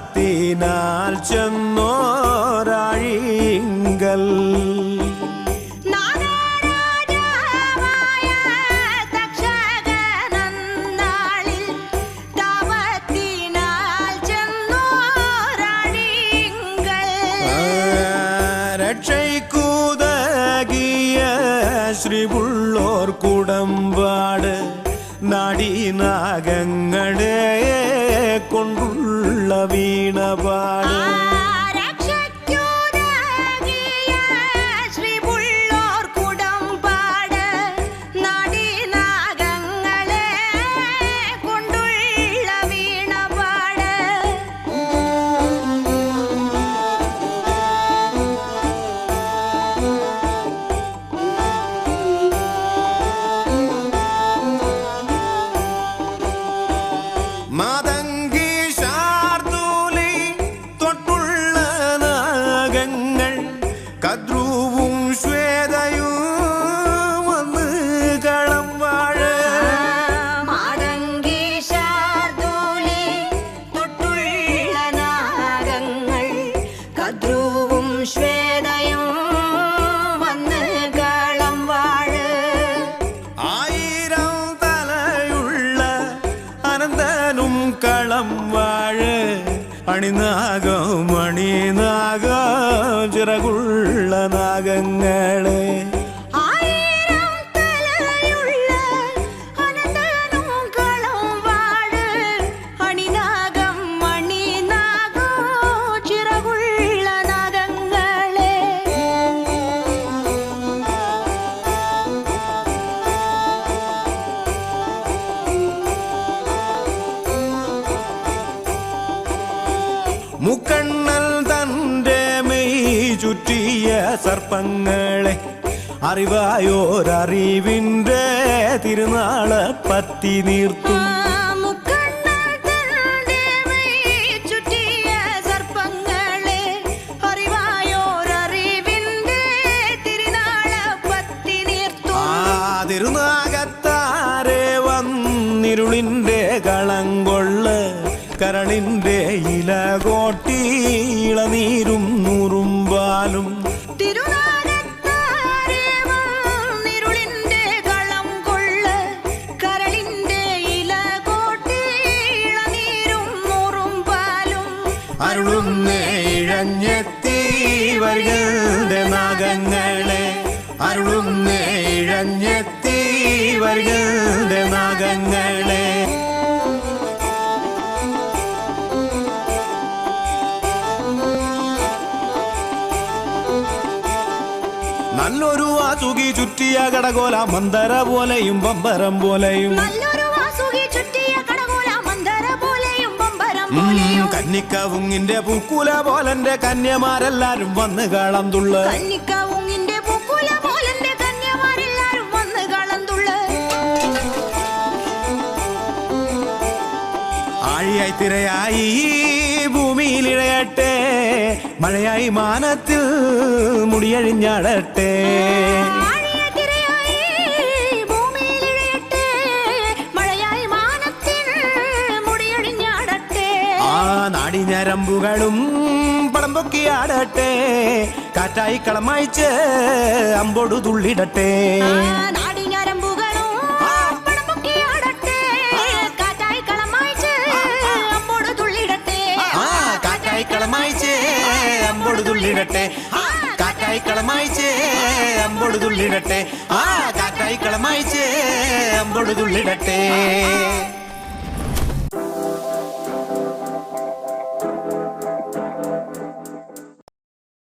ஞானத்தினால் சென்னோராழிங்கள் ஸ்ரீபுள்ளோர் குடம்பாடு நாடி நாகங்களே. கொண்டுள்ள வீணபாடும் വാഴ അണിനാഗം അണിനാഗം ചിറകുള്ള നാഗങ്ങളെ. മുക്കണ്ണൽ തന്റെ മെയ് ചുറ്റിയ സർപ്പങ്ങളെ അറിവായോരറിവിന്റെ തിരുനാൾ പത്തി നീർത്തും. തിരുനാഗത്താരെ തന്റെ ഇളനീരും നൂറും പാലും. അരുളുന്നേ ഇഴഞ്ഞെത്തി വരികളുടെ നാഗങ്ങളെ. അരുളുന്നേ ഇഴഞ്ഞെത്തി വരികളുടെ നാഗങ്ങളെ. നല്ലൊരു വാസുകി ചുറ്റിയ കടകോല മന്ദര പോലെയും ബമ്പരം പോലെയും. കന്നിക്കവുങ്ങിന്റെ പൂക്കുല പോലന്റെ കന്യമാരെല്ലാരും വന്ന് കളം തുള്ളു കന്നിക്കവുങ്ങിന്റെ പൂക്കുല പോലെന്റെ കന്യമാരെല്ലാരും വന്ന് കളന്തുള്ള. ആഴിയായി തിരയായി ഭൂമിയിൽ ഇഴയട്ടെ. മഴയായി മാനത്തിൽ മുടിയഴിഞ്ഞാടട്ടെ. ഞരമ്പുകളും പടം പൊക്കിയാടട്ടെ കാറ്റായി കളമായിച്ച് അമ്പോടു തുള്ളിടട്ടെ ആ നാടിഞരമ്പുകളും പടപൊക്കിയാടട്ടെ, കാറ്റായി കളമായിച്ച് അമ്പോട് തുള്ളിടട്ടെ. കാറ്റായി കളമായിച്ച് അമ്പൊടു തുള്ളിടട്ടെ ആ കാറ്റായി കളമായിച്ച് അമ്പൊടു തുള്ളിടട്ടെ ആ കാറ്റായി കളമായിച്ച് അമ്പൊടു തുള്ളിടട്ടെ